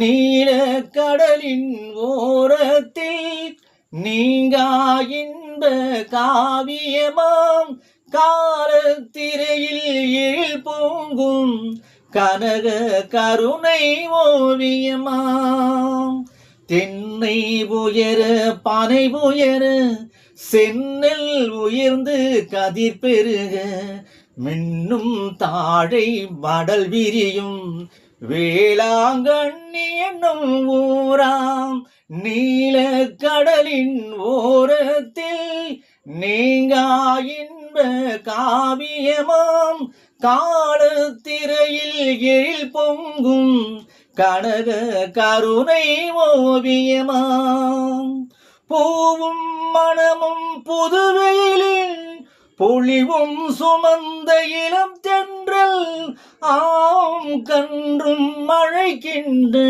நீல கடலின் ஓரத்தில் நீங்கா இன்ப காவியமாம். காலத்திரையில் எழில் பொங்கும் கனக கருணை ஓவியமாம். தென்னை உயர பனை உயர சென்னல் உயர்ந்து கதிர் பெருக மின்னும் தாழை மடல் விரியும். வேளாங்கண்ணி என்னும் ஊராம் நீல கடலின் ஓரத்தில் நீங்கா இன்ப காவியமாம். காலத்திரையில் எழில் பொங்கும் கனக கருணை ஓவியமாம். பூவும் மனமும் புதுவெயிலின் பொழிவும் சுமந்த இளம் தென்றல் ஆ கன்றும் மழைக்கின்ற